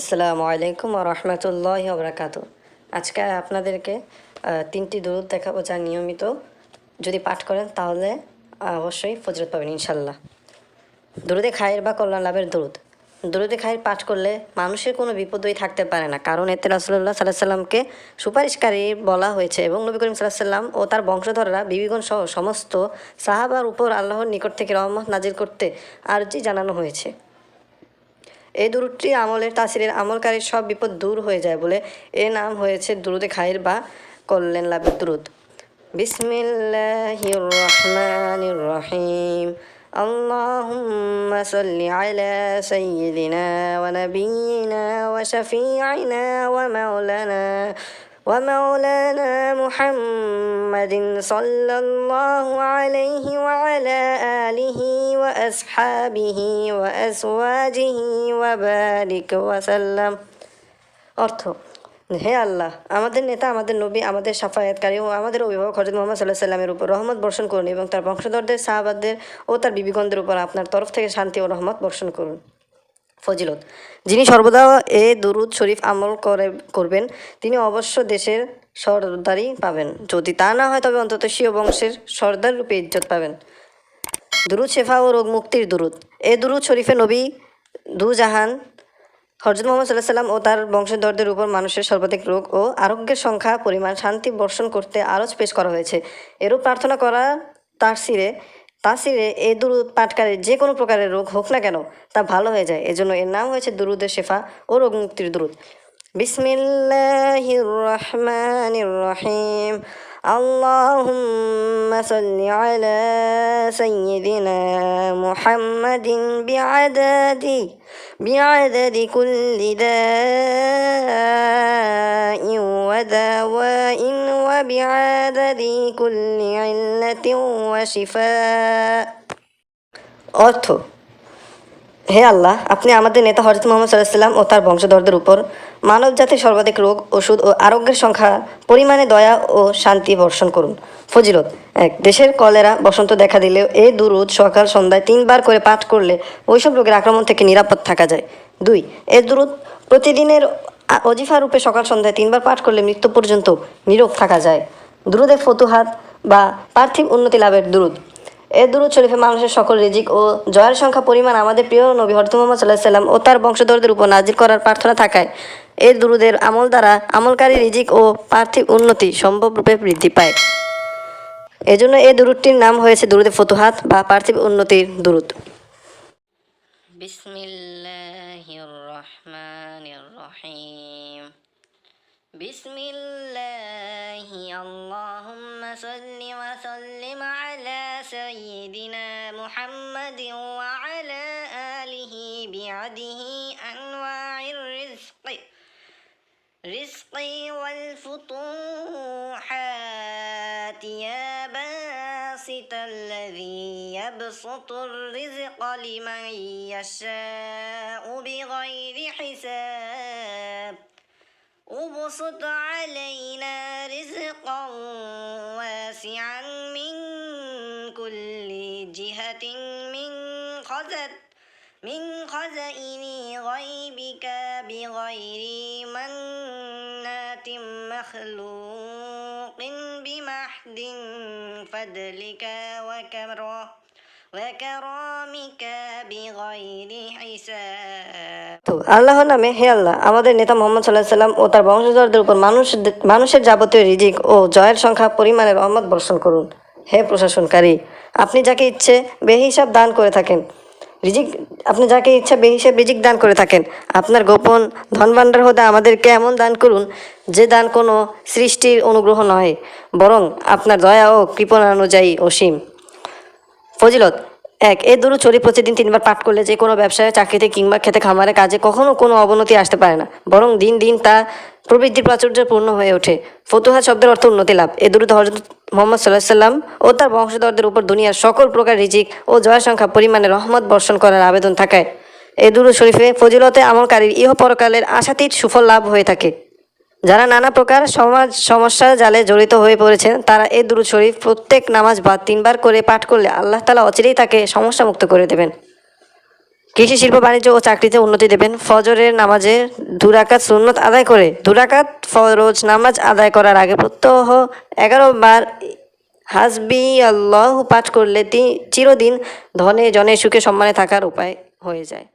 আসসালামু আলাইকুম রহমতুল্লাহ বরাকাত আজকে আপনাদেরকে তিনটি দরুদ দেখাবো যা নিয়মিত যদি পাঠ করেন তাহলে অবশ্যই ফজরত পাবেন ইনশাল্লাহ দরুদে খায়ের বা কল্যাণ লাভের দরুদ। দরুদে খায়ের পাঠ করলে মানুষের কোনো বিপদই থাকতে পারে না, কারণ এতে রাসুল্লাহ সাল্লাহ সাল্লামকে সুপারিশকারী বলা হয়েছে এবং নবী করিম সাল্লাহ সাল্লাম ও তার বংশধররা বিবিগণ সহ সমস্ত সাহাবার উপর আল্লাহর নিকট থেকে রহমত নাজির করতে আর্জি জানানো হয়েছে। এই দুরুদটি আমলের তাসিরের আমলকারীর সব বিপদ দূর হয়ে যায় বলে এর নাম হয়েছে দুরুদে খায়ের বা কল্যাণ লাভের দুরুদ বিসমিল্লাহির রহমানির রহিম اللهم صل على سيدنا ونبينا وشفيعنا ومولانا ومولانا محمد صلى الله عليه وعلى آله وأصحابه وأزواجه وبارك وسلم অর্থ হে আল্লাহ আমাদের নেতা আমাদের নবী আমাদের সাফায়াতকারী ও আমাদের অভিভাবক হজরত মোহাম্মদ সাল্লাহ সাল্লামের উপর রহমত বর্ষণ করুন এবং তার বংশধরদের সাহাবাদদের ও তার বিবিগণদের উপর আপনার তরফ থেকে শান্তি ও রহমত বর্ষণ করুন ফজিলত। যিনি সর্বদা এ দুরুদ শরীফ আমল করে, করবেন, তিনি অবশ্য দেশের সর্দারি পাবেন। যদি তা না হয়, তবে অন্তত স্বীয় বংশের সর্দার রূপে ইজ্জত পাবেন। দুরুদ শেফা ও রোগ মুক্তির দুরুদ। এ দুরুদ শরীফে নবী দু জাহান হজরত মোহাম্মদ সাল্লাহ সাল্লাম ও তার বংশধরদের উপর মানুষের সর্বাধিক রোগ ও আরোগ্যের সংখ্যা, পরিমাণ, শান্তি বর্ষণ করতে আরজ পেশ করা হয়েছে। এরূপ প্রার্থনা করা তার সিরে তাসিরে এই দুরুদ পাটকারের যে কোনো প্রকারের রোগ হোক না কেন, তা ভালো হয়ে যায়। এজন্য এর নাম হয়েছে দুরুদের শেফা ও রোগ মুক্তির দুরুদ বিসমিল্লাহির রহমানির রহিম اللهم صل على سيدنا محمد بعدد بعدد كل داء ودواء وبعدد كل علة وشفاء অর্থ হে আল্লাহ, আপনি আমাদের নেতা হজরত মোহাম্মদ সাল্লাম ও তার বংশধরদের উপর মানব জাতির সর্বাধিক রোগ, ওষুধ ও আরোগ্যের সংখ্যা, পরিমাণে দয়া ও শান্তি বর্ষণ করুন। ফজিলত, এক, দেশের কলেরা বসন্ত দেখা দিলেও এ দুরুদ সকাল সন্ধ্যায় তিনবার করে পাঠ করলে ওইসব রোগের আক্রমণ থেকে নিরাপদ থাকা যায়। দুই, এ দুরুদ প্রতিদিনের অজিফা রূপে সকাল সন্ধ্যায় তিনবার পাঠ করলে মৃত্যু পর্যন্ত নিরোগ থাকা যায়। দুরুদে ফতুহাত বা পার্থিব উন্নতি লাভের দুরুদ। এ দুরুদ শরীফে মানুষের সকল রিজিক ও জয়ের সংখ্যা, পরিমাণ আমাদের প্রিয় নবী হরত মোহাম্মদ সাল্লাহ সাল্লাম ও তার বংশধরদের উপর নাজির করার প্রার্থনা থাকায় এই দুরুদের আমল দ্বারা আমলকারী রিজিক ও পার্থিব উন্নতি সম্ভবরূপে বৃদ্ধি পায়। এজন্য এই দুরুদটির নাম হয়েছে দুরুদে ফতুহাত বা পার্থিব উন্নতির দুরুদ। বিসমিল্লাহির রহমানির রহিম। بسم الله. اللهم صل وسلم على سيدنا محمد وعلى آله بعده أنواع الرزق. رزق والفتوحات يا باسط الذي يبسط الرزق لمن يشاء بغير حساب وبسط علينا رزقا واسعا من كل جهة من خزت من خزائن غيبك بغير منات مخلوق بمحد فضلك وكرا وكرامك بغير حساب. তো আল্লাহর নামে হে আল্লাহ, আমাদের নেতা মোহাম্মদ সাল্লাহ সাল্লাম ও তার বংশধরদের উপর মানুষ, মানুষের যাবতীয় রিজিক ও জয়ের সংখ্যা পরিমাণে রহমত বর্ষণ করুন। হে প্রশাসনকারী, আপনি যাকে ইচ্ছে বেহিসাব দান করে থাকেন, রিজিক, আপনি যাকে ইচ্ছা বেহিসাব রিজিক দান করে থাকেন, আপনার গোপন ধনভাণ্ডার হতে আমাদেরকে এমন দান করুন যে দান কোনো সৃষ্টির অনুগ্রহ নয়, বরং আপনার দয়া ও কৃপণা অনুযায়ী অসীম। ফজিলত এক এই দুরু চরি প্রতিদিন তিনবার পাঠ করলে যে কোনো ব্যবসায়, চাকরিতে কিংবা খেতে খামারে কাজে কখনো কোনো অবনতি আসতে পারে না। বরং দিন দিন তা প্রবৃদ্ধি প্রাচুর্য পূর্ণ হয়ে ওঠে। ফতুহা শব্দের অর্থ উন্নতি লাভ। এ দুরুদ হজরত মোহাম্মদ সাল্লাহ সাল্লাম ও তার বংশধরদের উপর দুনিয়ার সকল প্রকার রিজিক ও জয় সংখ্যা পরিমাণে রহমত বর্ষণ করার আবেদন থাকায়, এ দুরু শরীফে ফজিলতে আমলকারীর ইহ পরকালের আশাতীত সুফল লাভ হয়ে থাকে। যারা নানা প্রকার সমাজ সমস্যার জালে জড়িত হয়ে পড়েছেন, তারা এই দুরুদ শরীফ প্রত্যেক নামাজ বা তিনবার করে পাঠ করলে আল্লাহ তালা অচিরেই তাকে সমস্যা মুক্ত করে দেবেন। কৃষি, শিল্প, বাণিজ্য ও চাকরিতে উন্নতি দেবেন। ফজরের নামাজে দুরাকাত সুন্নত আদায় করে দুরাকাত ফরজ নামাজ আদায় করার আগে প্রত্যহ এগারো বার হাসবি আল্লাহ পাঠ করলে চিরদিন ধনে জনে সুখে সম্মানে থাকার উপায় হয়ে যায়।